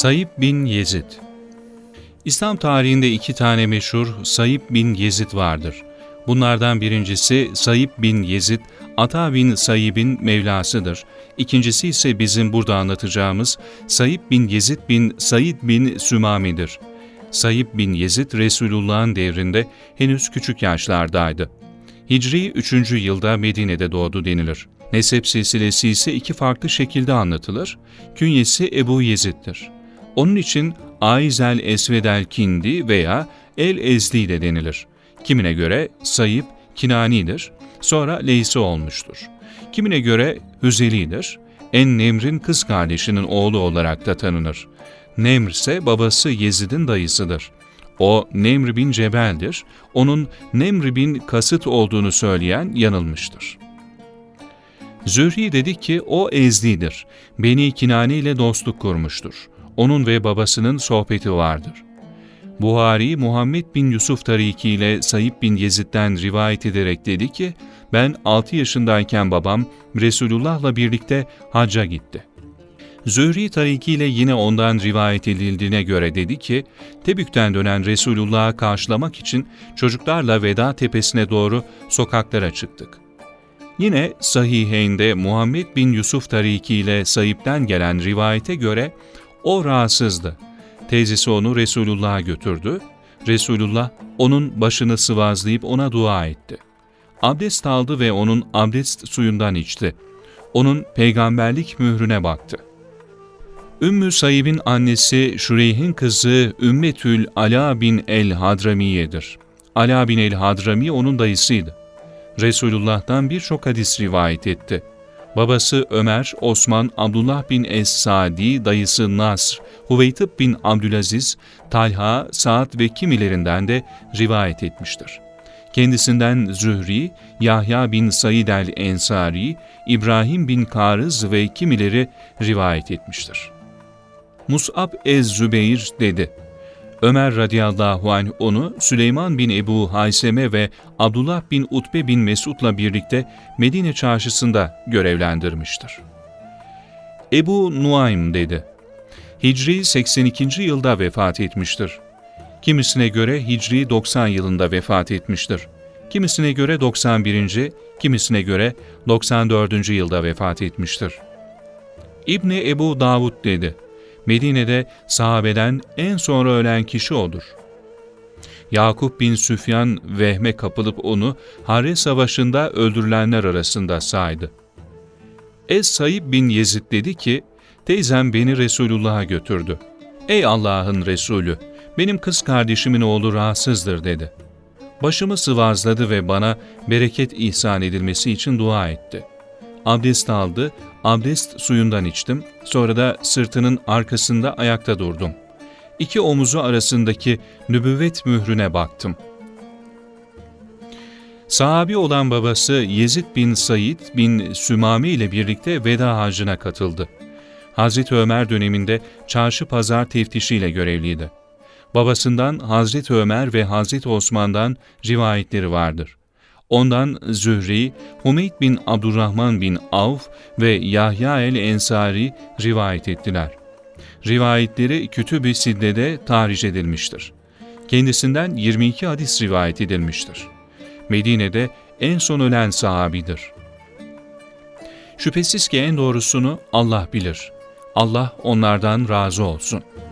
Sayıp bin Yezid İslam tarihinde iki tane meşhur Sayıp bin Yezid vardır. Bunlardan birincisi Sayıp bin Yezid, Ata bin Sayıb'in Mevlasıdır. İkincisi ise bizim burada anlatacağımız Sayıp bin Yezid bin Said bin Sümami'dir. Sayıp bin Yezid Resulullah'ın devrinde henüz küçük yaşlardaydı. Hicri 3. yılda Medine'de doğdu denilir. Nesep silsilesi ise iki farklı şekilde anlatılır. Künyesi Ebu Yezid'dir. Onun için Aizel Esvedel Kindi veya El Ezdi de denilir. Kimine göre Sayıp Kinani'dir, sonra Leysi olmuştur. Kimine göre Hüzeli'dir, En Nemr'in kız kardeşinin oğlu olarak da tanınır. Nemr ise babası Yezid'in dayısıdır. O Nemr bin Cebel'dir, onun Nemr bin Kasıt olduğunu söyleyen yanılmıştır. Zühri dedi ki o Ezdi'dir. Beni Kinani ile dostluk kurmuştur. Onun ve babasının sohbeti vardır. Buhari, Muhammed bin Yusuf Tariki ile Sayıp bin Yezid'den rivayet ederek dedi ki, ben 6 yaşındayken babam Resulullah'la birlikte hacca gitti. Zühri Tariki ile yine ondan rivayet edildiğine göre dedi ki, Tebük'ten dönen Resulullah'ı karşılamak için çocuklarla Veda Tepesi'ne doğru sokaklara çıktık. Yine Sahiheyn'de Muhammed bin Yusuf Tariki ile Sayip'ten gelen rivayete göre o rahatsızdı. Teyzesi onu Resulullah'a götürdü. Resulullah onun başını sıvazlayıp ona dua etti. Abdest aldı ve onun abdest suyundan içti. Onun peygamberlik mührüne baktı. Ümmü Saib'in annesi Şureyh'in kızı Ümmetül Ala bin el-Hadramiye'dir. Ala bin el-Hadrami onun dayısıydı. Resulullah'tan birçok hadis rivayet etti. Babası Ömer, Osman, Abdullah bin Es-Sadi, dayısı Nasr, Huveytib bin Abdülaziz, Talha, Saad ve kimilerinden de rivayet etmiştir. Kendisinden Zühri, Yahya bin Said el-Ensari, İbrahim bin Karız ve kimileri rivayet etmiştir. Mus'ab ez-Zübeyir dedi. Ömer radıyallahu anh onu Süleyman bin Ebu Hayseme ve Abdullah bin Utbe bin Mesud'la birlikte Medine çarşısında görevlendirmiştir. Ebu Nuaym dedi. Hicri 82. yılda vefat etmiştir. Kimisine göre Hicri 90 yılında vefat etmiştir. Kimisine göre 91. kimisine göre 94. yılda vefat etmiştir. İbni Ebu Davud dedi. Medine'de sahabeden en sonra ölen kişi odur. Yakup bin Süfyan vehme kapılıp onu Harre Savaşı'nda öldürülenler arasında saydı. Es-Saib bin Yezid dedi ki, teyzem beni Resulullah'a götürdü. Ey Allah'ın Resulü, benim kız kardeşimin oğlu rahatsızdır dedi. Başımı sıvazladı ve bana bereket ihsan edilmesi için dua etti. Abdest aldı, abdest suyundan içtim, sonra da sırtının arkasında ayakta durdum. İki omuzu arasındaki nübüvvet mührüne baktım. Sahabi olan babası Yezid bin Said bin Sümami ile birlikte veda hacına katıldı. Hazreti Ömer döneminde çarşı pazar teftişiyle görevliydi. Babasından Hazreti Ömer ve Hazreti Osman'dan rivayetleri vardır. Ondan Zühri, Humeyd bin Abdurrahman bin Avf ve Yahya el-Ensari rivayet ettiler. Rivayetleri Kütüb-i Sidde'de tahriş edilmiştir. Kendisinden 22 hadis rivayet edilmiştir. Medine'de en son ölen sahabidir. Şüphesiz ki en doğrusunu Allah bilir. Allah onlardan razı olsun.''